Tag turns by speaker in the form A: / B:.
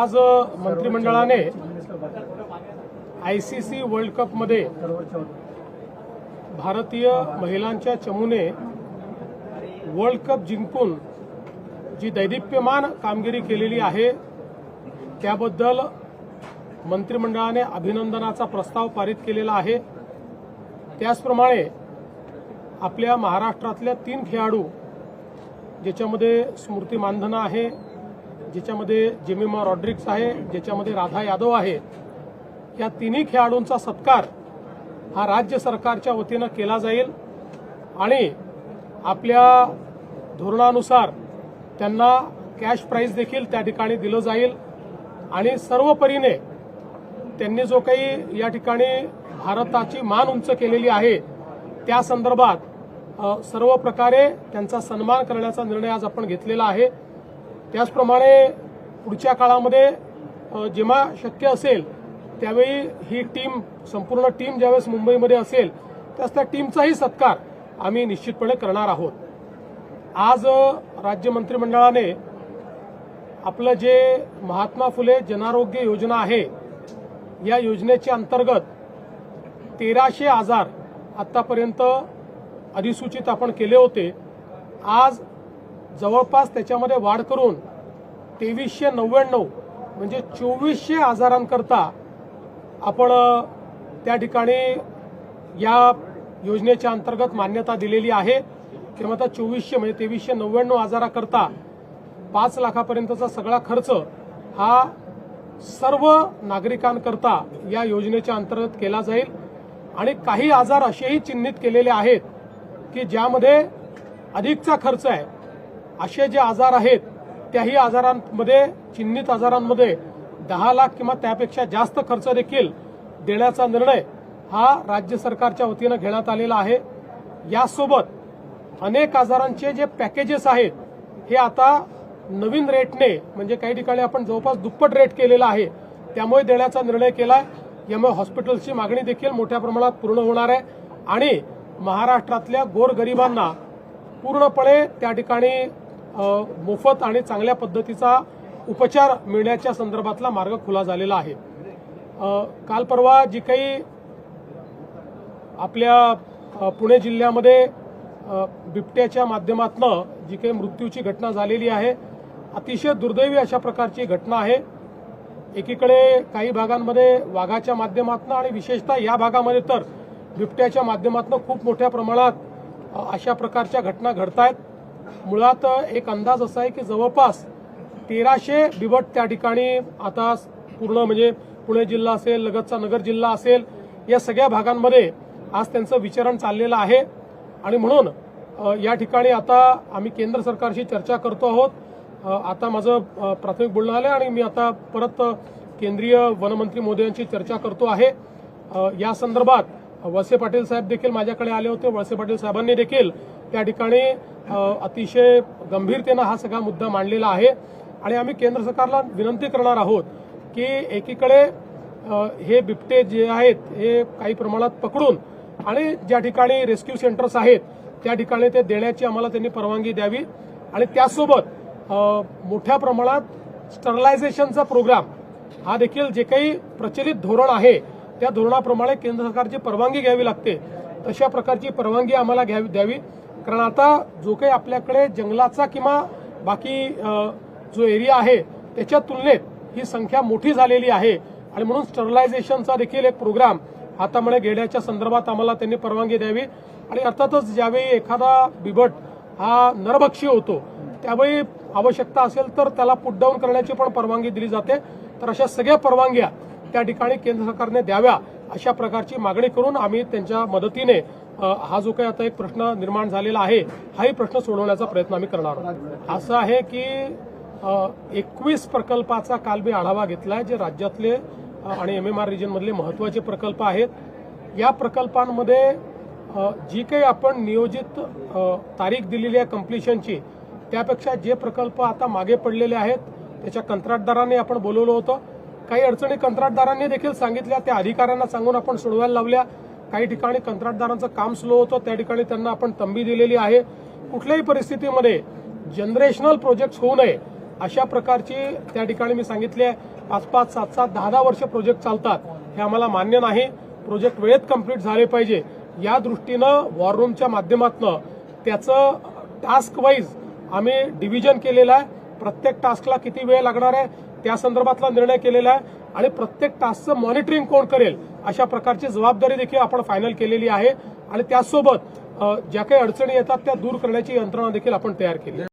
A: आज मंत्रिमंडळाने I C C world कपमध्ये भारतीय महिलांच्या चमूने वर्ल्ड कप जिंकून जी दैदिप्यमान कामगिरी केलेली आहे त्याबद्दल मंत्रिमंडळाने अभिनंदनाचा प्रस्ताव पारित केलेला आहे. त्याचप्रमाणे आपल्या महाराष्ट्रातल्या तीन खेळाडू ज्याच्यामध्ये स्मृती मानधना आहे ज्याच्यामध्ये जेमिमा रॉड्रिक्स आहे ज्याच्यामध्ये राधा यादव आहे या तिन्ही खेळाडूंचा सत्कार हा राज्य सरकारच्या वतीनं केला जाईल आणि आपल्या धोरणानुसार त्यांना कॅश प्राईज देखील त्या ठिकाणी दिलं जाईल. आणि सर्व परीने त्यांनी जो काही या ठिकाणी भारताची मान उंच केलेली आहे त्या संदर्भात सर्व प्रकारे त्यांचा सन्मान करण्याचा निर्णय आज आपण घेतलेला आहे. त्याचप्रमाणे पुढच्या काळामध्ये जेव्हा शक्य असेल त्यावेळी ही टीम संपूर्ण टीम ज्यावेळेस मुंबईमध्ये असेल त्यास त्या टीमचाही सत्कार आम्ही निश्चितपणे करणार आहोत. आज राज्य मंत्रिमंडळाने आपलं जे महात्मा फुले जनारोग्य योजना आहे या योजनेच्या अंतर्गत तेराशे आजार आतापर्यंत अधिसूचित आपण केले होते. आज जवळपास त्याच्यामध्ये वाढ करून तेवीसशे नव्याण्णव म्हणजे चोवीसशे आजारांकरता आपण त्या ठिकाणी या योजनेच्या अंतर्गत मान्यता दिलेली आहे. किंवा आता चोवीसशे म्हणजे तेवीसशे नव्याण्णव आजाराकरता पाच लाखापर्यंतचा सगळा खर्च हा सर्व नागरिकांकरता या योजनेच्या अंतर्गत केला जाईल. आणि काही आजार असेही चिन्हित केलेले आहेत की ज्यामध्ये अधिकचा खर्च आहे. असे जे आजार आहेत त्याही आजारांमध्ये चिन्हित आजारांमध्ये दहा लाख किंवा त्यापेक्षा जास्त खर्च देखील देण्याचा निर्णय हा राज्य सरकारच्या वतीनं घेण्यात आलेला आहे. यासोबत अनेक आजारांचे जे पॅकेजेस आहेत हे आता नवीन रेटने म्हणजे काही ठिकाणी आपण जवळपास दुप्पट रेट केलेला आहे त्यामुळे देण्याचा निर्णय केला यामुळे हॉस्पिटल्सची मागणी देखील मोठ्या प्रमाणात पूर्ण होणार आहे. आणि महाराष्ट्रातल्या गोरगरिबांना पूर्णपणे त्या ठिकाणी मोफत आणि चांगल्या पद्धतीचा उपचार मिळण्याच्या संदर्भातला मार्ग खुला झालेला आहे. काल परवा जी काही आपल्या पुणे जिल्ह्यामध्ये बिबट्याच्या माध्यमातनं जी काही मृत्यूची घटना झालेली आहे अतिशय दुर्दैवी अशा प्रकारची घटना आहे. एकीकडे काही भागांमध्ये वाघाच्या माध्यमातून आणि विशेषतः या भागामध्ये तर बिबट्याच्या माध्यमातून खूप मोठ्या प्रमाणात अशा प्रकारच्या घटना घडत आहेत मुळात एक अंदाज असा आहे की जवळपास तेराशे बिबट त्या ठिकाणी आता पूर्ण म्हणजे पुणे जिल्हा असेल लगतचा नगर जिल्हा असेल या सगळ्या भागांमध्ये आज त्यांचं विचारण चाललेलं आहे. आणि म्हणून या ठिकाणी आता आम्ही केंद्र सरकारशी चर्चा करतो आहोत. आता माझं प्राथमिक बोलणं आलं आणि मी आता परत केंद्रीय वनमंत्री मोदयांची चर्चा करतो आहे. या संदर्भात वळसे पाटील साहेब देखील माझ्याकडे आले होते. वळसे पाटील साहेबांनी देखील त्या ठिकाणी अतिशय गंभीरतेनं हा सगळा मुद्दा मांडलेला आहे. आणि आम्ही केंद्र सरकारला विनंती करणार आहोत की एकीकडे हे बिबटे जे आहेत हे काही प्रमाणात पकडून आणि ज्या ठिकाणी रेस्क्यू सेंटर्स आहेत त्या ठिकाणी ते देण्याची आम्हाला त्यांनी परवानगी द्यावी. आणि त्यासोबत मोठ्या प्रमाणात स्टरलायझेशनचा प्रोग्राम हा देखील जे काही प्रचलित धोरण आहे त्या धोरणाप्रमाणे केंद्र सरकारची परवानगी घ्यावी लागते. तशा प्रकारची परवानगी आम्हाला घ्यावी द्यावी. कारण आता जो काही आपल्याकडे जंगलाचा किंवा बाकी जो एरिया आहे त्याच्या तुलनेत ही संख्या मोठी झालेली आहे. आणि म्हणून स्टरलायझेशनचा देखील एक प्रोग्राम हातामध्ये घेण्याच्या संदर्भात आम्हाला त्यांनी परवानगी द्यावी. आणि अर्थातच ज्यावेळी एखादा बिबट हा नरभक्षी होतो त्यावेळी आवश्यकता असेल तर त्याला पुटडाऊन करण्याची पण परवानगी दिली जाते. तर अशा सगळ्या परवानग्या त्या ठिकाणी केंद्र सरकारने द्याव्या अशा प्रकारची मागणी करून आम्ही त्यांच्या मदतीने हा जो काही आता एक प्रश्न निर्माण झालेला आहे हाही प्रश्न सोडवण्याचा प्रयत्न आम्ही करणार आहोत. असं आहे की एकवीस प्रकल्पाचा काल मी आढावा घेतलाय जे राज्यातले आणि एम एम आर रिजनमधले महत्त्वाचे प्रकल्प आहेत. या प्रकल्पांमध्ये जी काही आपण नियोजित तारीख दिलेली आहे कम्प्लिशनची त्यापेक्षा जे प्रकल्प आता मागे पडलेले आहेत त्याच्या कंत्राटदारांनी आपण बोलवलं होतं. काही अडचणी कंत्राटदारांनी देखील सांगितल्या त्या अधिकाऱ्यांना सांगून आपण सोडवायला लावल्या. काही ठिकाणी कंत्राटदारांचं काम स्लो होतं त्या ठिकाणी त्यांना आपण तंबी दिलेली आहे. कुठल्याही परिस्थितीमध्ये जनरेशनल प्रोजेक्ट होऊ नये अशा प्रकारची त्या ठिकाणी मी सांगितले आहे. पाच पाच सात सात दहा दहा वर्ष प्रोजेक्ट चालतात हे आम्हाला मान्य नाही. प्रोजेक्ट वेळेत कंप्लीट झाले पाहिजे. या दृष्टीनं वॉर रूमच्या माध्यमातून त्याचं टास्क वाईज आम्ही डिव्हिजन केलेलं आहे. प्रत्येक टास्कला किती वेळ लागणार आहे? त्या संदर्भातला निर्णय केलेला आहे आणि प्रत्येक टास्कचं मॉनिटरिंग कोण करेल अशा प्रकारची जबाबदारी देखील आपण फायनल केलेली आहे आणि त्याचसोबत ज्या काही अडचणी येतात त्या दूर करण्याची यंत्रणा देखील आपण तयार केली आहे.